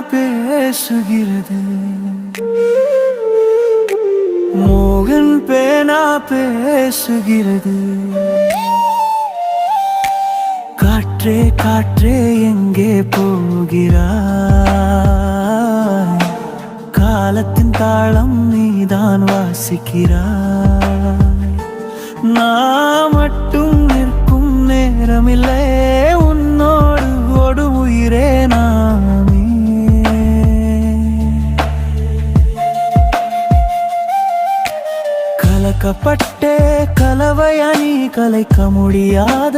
பேசுகிறது. மோகன் பேனா பேசுகிறது. காற்றே காற்றே எங்கே போகிறாய்? காலத்தின் தாளம் நீதான் வாசிக்கிறாய். நான் கலக்கப்பட்டே கலவையா நீ கலைக்க முடியாத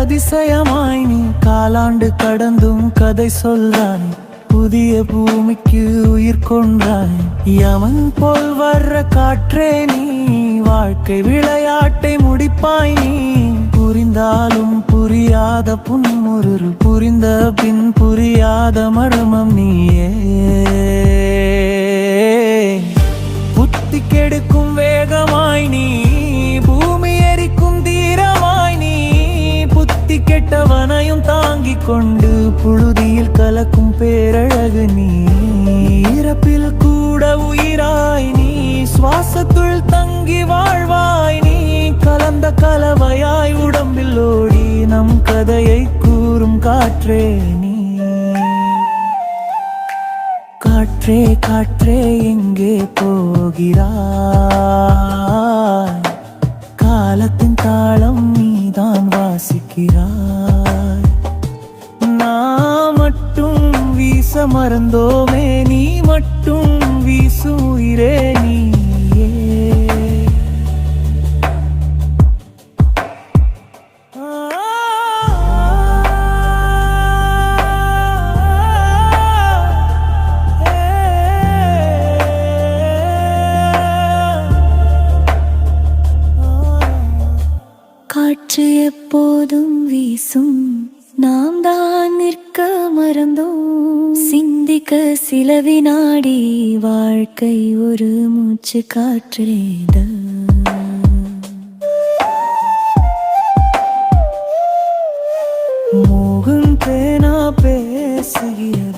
அதிசயமாய் நீ காலாண்டு கடந்தும் கதை சொல்றாய். புதிய பூமிக்கு உயிர் கொண்டாய் யமன் போல் வர்ற காற்றே நீ வாழ்க்கை விளையாட்டை முடிப்பாய் நீ. புரிந்தாலும் புரியாத புன்முரு புரிந்த பின் புரியாத மர்மம் நீயே. கெடுக்கும் நீ பூமி எரிக்கும் தீரமாய் நீ புத்தி கெட்டவனையும் தாங்கிக் கொண்டு புழுதியில் கலக்கும் பேரழகு நீ. இறப்பில் கூட உயிராய் நீ சுவாசத்துள் தங்கி வாழ்வாய் நீ கலந்த கலவையாய் உடம்பில் ஓடி நம் கதையை கூறும் காற்றே காற்றே காற்றே எங்கே போகிறாய்? காலத்தின் தாளம் நீதான் வாசிக்கிறாய். நான் மட்டும் வீச மறந்தோமே நீ மட்டும் வீசுகிறேன். காற்று எப்போதும் வீசும். நாம் தான் நிற்க மறந்தோம். சிந்திக்க சில வினாடி வாழ்க்கை ஒரு மூச்சு காற்றிலேத மோகம் பேனா பேசுகிற